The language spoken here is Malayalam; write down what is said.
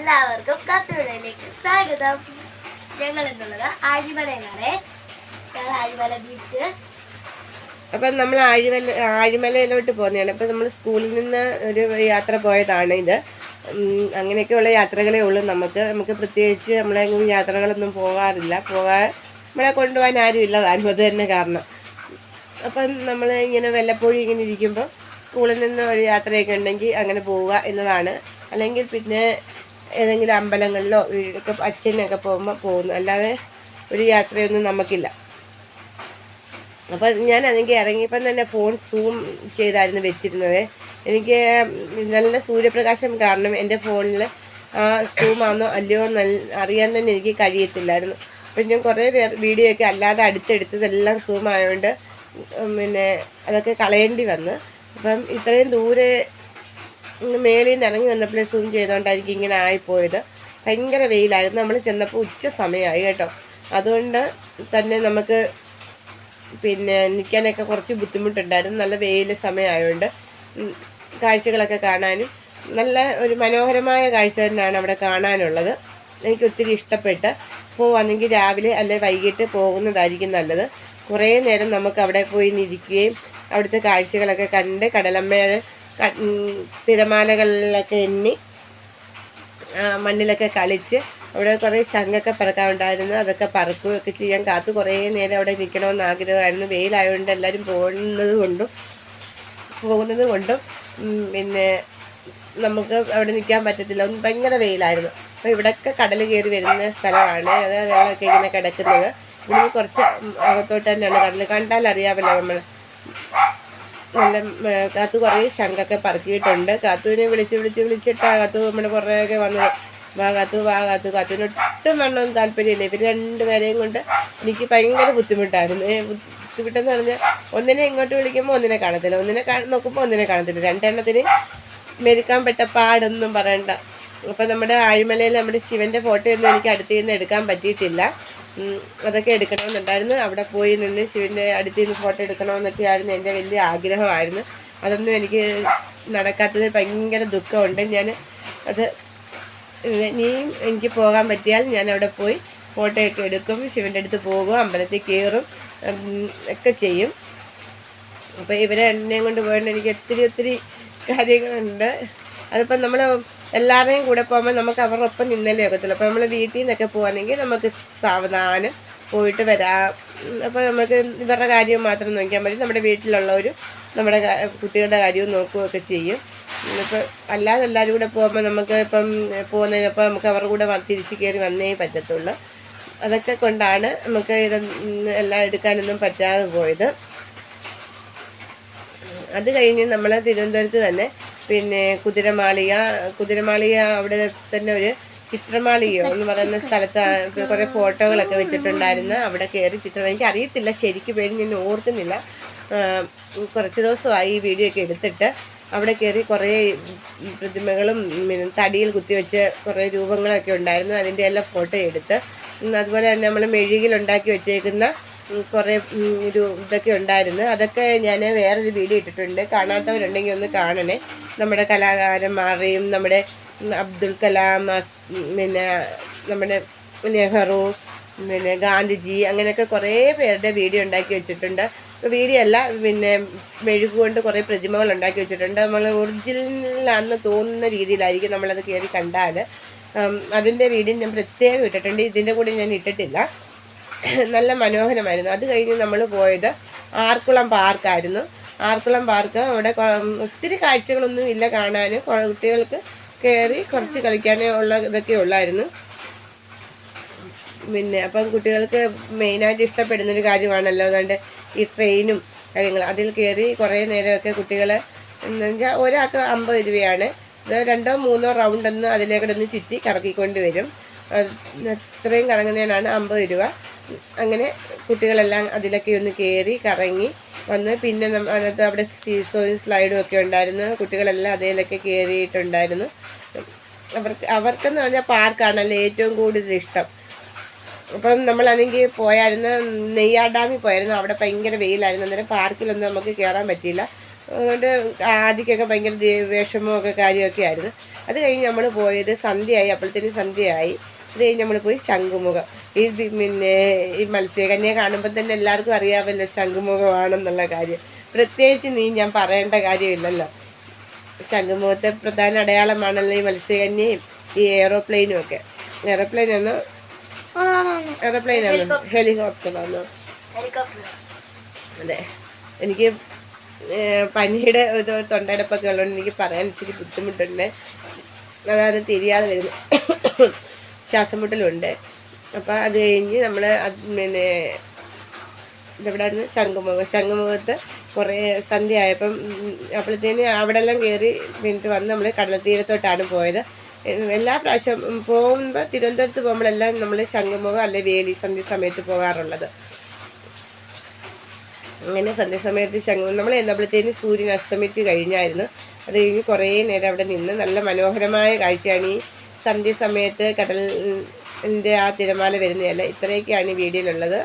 എല്ലാവർക്കും കത്തുവിടയിലേക്ക് സ്വാഗതം. ഞങ്ങൾ എന്നുള്ളത് ആഴിമലയിലാണ്. ഞങ്ങൾ ആഴിമല ബീച്ച് അപ്പം നമ്മൾ ആഴിമല ആഴിമലയിലോട്ട് പോകുന്നതാണ് അപ്പം നമ്മൾ സ്കൂളിൽ നിന്ന് ഒരു യാത്ര പോയതാണ് ഇത്. അങ്ങനെയൊക്കെയുള്ള യാത്രകളേ ഉള്ളൂ നമുക്ക്. നമുക്ക് പ്രത്യേകിച്ച് നമ്മളെ യാത്രകളൊന്നും പോകാറില്ല. പോകാൻ നമ്മളെ കൊണ്ടുപോകാൻ ആരും ഇല്ല താനും അത് തന്നെ കാരണം. അപ്പം നമ്മൾ ഇങ്ങനെ വല്ലപ്പോഴും ഇങ്ങനെ ഇരിക്കുമ്പോൾ സ്കൂളിൽ നിന്ന് ഒരു യാത്രയൊക്കെ ഉണ്ടെങ്കിൽ അങ്ങനെ പോവുക എന്നതാണ്. അല്ലെങ്കിൽ പിന്നെ ഏതെങ്കിലും അമ്പലങ്ങളിലോ വീടൊക്കെ അച്ഛനൊക്കെ പോകുമ്പോൾ പോകുന്നു. അല്ലാതെ ഒരു യാത്രയൊന്നും നമുക്കില്ല. അപ്പം ഞാൻ അതെങ്കിൽ ഇറങ്ങിയപ്പം തന്നെ ഫോൺ സൂം ചെയ്തായിരുന്നു വെച്ചിരുന്നത്. എനിക്ക് നല്ല സൂര്യപ്രകാശം കാരണം എന്റെ ഫോണിൽ ആ സൂമാണോ അല്ലയോ നല്ല അറിയാൻ തന്നെ എനിക്ക് കഴിയത്തില്ലായിരുന്നു. അപ്പം ഞാൻ കുറേ പേർ വീഡിയോ ഒക്കെ അല്ലാതെ അടുത്തെടുത്തതെല്ലാം സൂം ആയതുകൊണ്ട് പിന്നെ അതൊക്കെ കളയേണ്ടി വന്നു. അപ്പം ഇത്രയും ദൂരെ ഉം, മേളിൽ നിന്ന് ഇറങ്ങി വന്നപ്പോഴേ സൂം ചെയ്തുകൊണ്ടായിരിക്കും ഇങ്ങനെ ആയിപ്പോയത്. ഭയങ്കര വെയിലായിരുന്നു. നമ്മൾ ചെന്നപ്പോൾ ഉച്ച സമയമായി കേട്ടോ. അതുകൊണ്ട് തന്നെ നമുക്ക് പിന്നെ നിൽക്കാനൊക്കെ കുറച്ച് ബുദ്ധിമുട്ടുണ്ടായിരുന്നു. നല്ല വെയിൽ സമയമായതുകൊണ്ട് കാഴ്ചകളൊക്കെ കാണാനും നല്ല ഒരു മനോഹരമായ കാഴ്ച തന്നെയാണ് അവിടെ കാണാനുള്ളത്. എനിക്ക് ഒത്തിരി ഇഷ്ടപ്പെട്ട് പോവാണെങ്കിൽ രാവിലെ അല്ലെ വൈകിട്ട് പോകുന്നതായിരിക്കും നല്ലത്. കുറേ നേരം നമുക്ക് അവിടെ പോയി ഇരിക്കുകയും അവിടുത്തെ കാഴ്ചകളൊക്കെ കണ്ട് കടലമ്മയുടെ തിരമാലകളിലൊക്കെ എണ്ണി മണ്ണിലൊക്കെ കളിച്ച് അവിടെ കുറേ ശംഖൊക്കെ പറക്കാനുണ്ടായിരുന്നു അതൊക്കെ പറക്കുകയൊക്കെ ചെയ്യാൻ കാത്തു. കുറേ നേരം അവിടെ നിൽക്കണമെന്ന് ആഗ്രഹമായിരുന്നു. വെയിലായതുകൊണ്ട് എല്ലാവരും പോകുന്നത് കൊണ്ടും പോകുന്നത് കൊണ്ടും പിന്നെ നമുക്ക് അവിടെ നിൽക്കാൻ പറ്റത്തില്ല. ഭയങ്കര വെയിലായിരുന്നു. അപ്പോൾ ഇവിടെയൊക്കെ കടൽ കയറി വരുന്ന സ്ഥലമാണ്. അത് വെള്ളമൊക്കെ ഇങ്ങനെ കിടക്കുന്നത്. ഇവിടുന്ന് കുറച്ച് അകത്തോട്ട് തന്നെയാണ് കടൽ കണ്ടാൽ അറിയാമല്ലോ നമ്മൾ. നല്ല കാത്തു കുറേ ശങ്കൊക്കെ പറക്കിയിട്ടുണ്ട്. കാത്തുവിനെ വിളിച്ച് വിളിച്ച് വിളിച്ചിട്ടാ കാത്തു നമ്മുടെ കുറേയൊക്കെ വന്നത്. വാ കാത്തു വാ കാത്തു. കാത്തുവിന് ഒട്ടും വണ്ണം താല്പര്യമില്ല. ഇവർ രണ്ടുപേരെയും കൊണ്ട് എനിക്ക് ഭയങ്കര ബുദ്ധിമുട്ടായിരുന്നു. ബുദ്ധിമുട്ടെന്ന് പറഞ്ഞാൽ ഒന്നിനെ ഇങ്ങോട്ട് വിളിക്കുമ്പോൾ ഒന്നിനെ കാണത്തില്ല. ഒന്നിനെ നോക്കുമ്പോൾ ഒന്നിനെ കാണത്തില്ല. രണ്ടെണ്ണത്തിന് മെരുക്കാൻ പെട്ട പാടൊന്നും പറയണ്ട. അപ്പം നമ്മുടെ ആഴിമലയിൽ നമ്മുടെ ശിവന്റെ ഫോട്ടോയൊന്നും എനിക്ക് അടുത്ത് നിന്ന് എടുക്കാൻ പറ്റിയിട്ടില്ല. അതൊക്കെ എടുക്കണമെന്നുണ്ടായിരുന്നു. അവിടെ പോയി നിന്ന് ശിവന്റെ അടുത്ത് നിന്ന് ഫോട്ടോ എടുക്കണമെന്നൊക്കെയായിരുന്നു എന്റെ വലിയ ആഗ്രഹമായിരുന്നു. അതൊന്നും എനിക്ക് നടക്കാത്തത് ഭയങ്കര ദുഃഖമുണ്ട്. ഞാൻ അത് ഇനിയും എനിക്ക് പോകാൻ പറ്റിയാൽ ഞാൻ അവിടെ പോയി ഫോട്ടോയൊക്കെ എടുക്കും ശിവന്റെ അടുത്ത് പോകും അമ്പലത്തിൽ കയറും ഒക്കെ ചെയ്യും. അപ്പോൾ ഇവരെ എന്നെയും കൊണ്ട് പോയിട്ട് എനിക്ക് ഒത്തിരി ഒത്തിരി കാര്യങ്ങളുണ്ട്. അതിപ്പം നമ്മൾ എല്ലാവരുടെയും കൂടെ പോകുമ്പോൾ നമുക്ക് അവരുടെ ഒപ്പം നിന്നല്ലേ ഒക്കത്തുള്ളൂ. അപ്പോൾ നമ്മൾ വീട്ടിൽ നിന്നൊക്കെ പോകുകയാണെങ്കിൽ നമുക്ക് സാവധാനം പോയിട്ട് വരാം. അപ്പോൾ നമുക്ക് ഇവരുടെ കാര്യം മാത്രം നോക്കിയാൽ മതി. നമ്മുടെ വീട്ടിലുള്ളവരും നമ്മുടെ കുട്ടികളുടെ കാര്യവും നോക്കുകയൊക്കെ ചെയ്യും. ഇപ്പോൾ അല്ലാതെ എല്ലാവരും കൂടെ പോകുമ്പോൾ നമുക്ക് ഇപ്പം പോകുന്നതിനപ്പം നമുക്ക് അവരുടെ കൂടെ തിരിച്ച് കയറി വന്നേ പറ്റത്തുള്ളൂ. അതൊക്കെ കൊണ്ടാണ് നമുക്ക് ഇത് എല്ലാം എടുക്കാനൊന്നും പറ്റാതെ പോയത്. അത് കഴിഞ്ഞ് നമ്മൾ തിരുവനന്തപുരത്ത് തന്നെ പിന്നെ കുതിരമാളിക കുതിരമാളിക അവിടെ തന്നെ ഒരു ചിത്രമാളികയോ എന്ന് പറയുന്ന സ്ഥലത്ത് കുറേ ഫോട്ടോകളൊക്കെ വെച്ചിട്ടുണ്ടായിരുന്നു. അവിടെ കയറി ചിത്രം. എനിക്ക് അറിയത്തില്ല ശരിക്കും പേര് ഞാൻ ഓർക്കുന്നില്ല. കുറച്ച് ദിവസമായി ഈ വീഡിയോ ഒക്കെ എടുത്തിട്ട് അവിടെ കയറി കുറേ പ്രതിമകളും പിന്നെ തടിയിൽ കുത്തിവെച്ച് കുറേ രൂപങ്ങളൊക്കെ ഉണ്ടായിരുന്നു. അതിന്റെ എല്ലാം ഫോട്ടോ എടുത്ത്. അതുപോലെ തന്നെ നമ്മൾ മെഴുകിൽ ഉണ്ടാക്കി വെച്ചേക്കുന്ന കുറേ ഒരു ഇതൊക്കെ ഉണ്ടായിരുന്നു. അതൊക്കെ ഞാൻ വേറൊരു വീഡിയോ ഇട്ടിട്ടുണ്ട്. കാണാത്തവരുണ്ടെങ്കിൽ ഒന്ന് കാണണേ. നമ്മുടെ കലാകാരന്മാരെയും നമ്മുടെ അബ്ദുൽ കലാം പിന്നെ നമ്മുടെ നെഹ്റു പിന്നെ ഗാന്ധിജി അങ്ങനെയൊക്കെ കുറേ പേരുടെ വീഡിയോ ഉണ്ടാക്കി വെച്ചിട്ടുണ്ട്. വീഡിയോ അല്ല പിന്നെ മെഴുകുകൊണ്ട് കുറേ പ്രതിമകൾ ഉണ്ടാക്കി വെച്ചിട്ടുണ്ട്. നമ്മൾ ഒറിജിനലാണെന്ന് തോന്നുന്ന രീതിയിലായിരിക്കും നമ്മളത് കയറി കണ്ടാൽ അതിന്റെ വീഡിയോ ഞാൻ പ്രത്യേകം ഇട്ടിട്ടുണ്ട്. ഇതിന്റെ കൂടെ ഞാൻ ഇട്ടിട്ടില്ല. നല്ല മനോഹരമായിരുന്നു. അത് കഴിഞ്ഞ് നമ്മൾ പോയത് ആർക്കുളം പാർക്കായിരുന്നു ആർക്കുളം പാർക്ക് അവിടെ ഒത്തിരി കാഴ്ചകളൊന്നും ഇല്ല കാണാൻ കുട്ടികൾക്ക് കയറി കുറച്ച് കളിക്കാനേ ഉള്ള ഇതൊക്കെ ഉള്ളായിരുന്നു. പിന്നെ അപ്പം കുട്ടികൾക്ക് മെയിനായിട്ട് ഇഷ്ടപ്പെടുന്നൊരു കാര്യമാണല്ലോ. അതുകൊണ്ട് ഈ ട്രെയിനും കാര്യങ്ങൾ അതിൽ കയറി കുറേ നേരമൊക്കെ കുട്ടികൾ എന്ന് വെച്ചാൽ ഒരാൾക്ക് അമ്പത് രൂപയാണ്. ഇത് രണ്ടോ മൂന്നോ റൗണ്ട് ഒന്ന് അതിലേക്കൂടെ ഒന്ന് ചുറ്റി കറക്കിക്കൊണ്ട് വരും. അത് അത്രയും കറങ്ങുന്നതിനാണ് അമ്പത് രൂപ. അങ്ങനെ കുട്ടികളെല്ലാം അതിലൊക്കെ ഒന്ന് കയറി കറങ്ങി വന്ന് പിന്നെ അതിനകത്ത് അവിടെ സീസോയും സ്ലൈഡും ഒക്കെ ഉണ്ടായിരുന്നു. കുട്ടികളെല്ലാം അതിലൊക്കെ കയറിയിട്ടുണ്ടായിരുന്നു അവർക്ക് അവർക്കെന്ന് പറഞ്ഞാൽ പാർക്കാണല്ലോ ഏറ്റവും കൂടുതൽ ഇഷ്ടം. അപ്പം നമ്മളാണെങ്കിൽ പോയായിരുന്നു നെയ്യാർ ഡാമിൽ പോയായിരുന്നു. അവിടെ ഭയങ്കര വെയിലായിരുന്നു. അന്നേരം പാർക്കിലൊന്നും നമുക്ക് കയറാൻ പറ്റിയില്ല. അതുകൊണ്ട് ആദ്യമൊക്കെ ഭയങ്കര വിഷമമൊക്കെ കാര്യമൊക്കെ ആയിരുന്നു. അത് കഴിഞ്ഞ് നമ്മൾ പോയത് സന്ധ്യയായി. അപ്പോഴത്തേനും സന്ധ്യയായി. അത് കഴിഞ്ഞ് നമ്മൾ പോയി ശംഖുമുഖം. ഈ പിന്നെ ഈ മത്സ്യകന്യെ കാണുമ്പോൾ തന്നെ എല്ലാവർക്കും അറിയാമല്ലോ ശംഖുമുഖമാണെന്നുള്ള കാര്യം. പ്രത്യേകിച്ച് നീ ഞാൻ പറയേണ്ട കാര്യമില്ലല്ലോ. ശംഖുമുഖത്തെ പ്രധാന അടയാളമാണല്ലോ ഈ മത്സ്യകന്യയും ഈ എയറോപ്ലെയിനും ഒക്കെ. എയറോപ്ലെയിൻ ആണോ? എയറോപ്ലെയിൻ ആണോ? ഹെലികോപ്റ്റർ ആണോ? അതെ. എനിക്ക് പനിയുടെ ഇത് തൊണ്ടയടപ്പൊക്കെ ഉള്ളതുകൊണ്ട് എനിക്ക് പറയാൻ ഇച്ചിരി ബുദ്ധിമുട്ടുണ്ട്. അതാണ് തിരിയാതെ വരുന്നത്. ശ്വാസം മുട്ടലുണ്ട് അപ്പോൾ അത് കഴിഞ്ഞ് നമ്മൾ പിന്നെ ഇതെവിടെയായിരുന്നു ശംഖുമുഖം. ശംഖുമുഖത്ത് കുറേ സന്ധ്യ ആയപ്പം അപ്പോഴത്തേന് അവിടെ എല്ലാം കയറി പിന്നിട്ട് വന്ന് നമ്മൾ കടൽ തീരത്തോട്ടാണ് പോയത് എല്ലാ പ്രാവശ്യം പോകുമ്പോൾ തിരുവനന്തപുരത്ത് പോകുമ്പോഴെല്ലാം നമ്മൾ ശംഖുമുഖം അല്ലെ വേലി സന്ധ്യ സമയത്ത് പോകാറുള്ളത്. അങ്ങനെ സന്ധ്യാസമയത്ത് ശംഖുമുഖം നമ്മൾ എന്നപ്പോഴത്തേന് സൂര്യൻ അസ്തമിച്ച് കഴിഞ്ഞായിരുന്നു. അത് കഴിഞ്ഞ് കുറേ നേരം അവിടെ നിന്ന് നല്ല മനോഹരമായ കാഴ്ചയാണ് ഈ സന്ധ്യ സമയത്ത് കടലിന്റെ ആ തിരമാല വരുന്നതല്ല. ഇത്രയൊക്കെയാണ് ഈ വീഡിയോയിലുള്ളത്.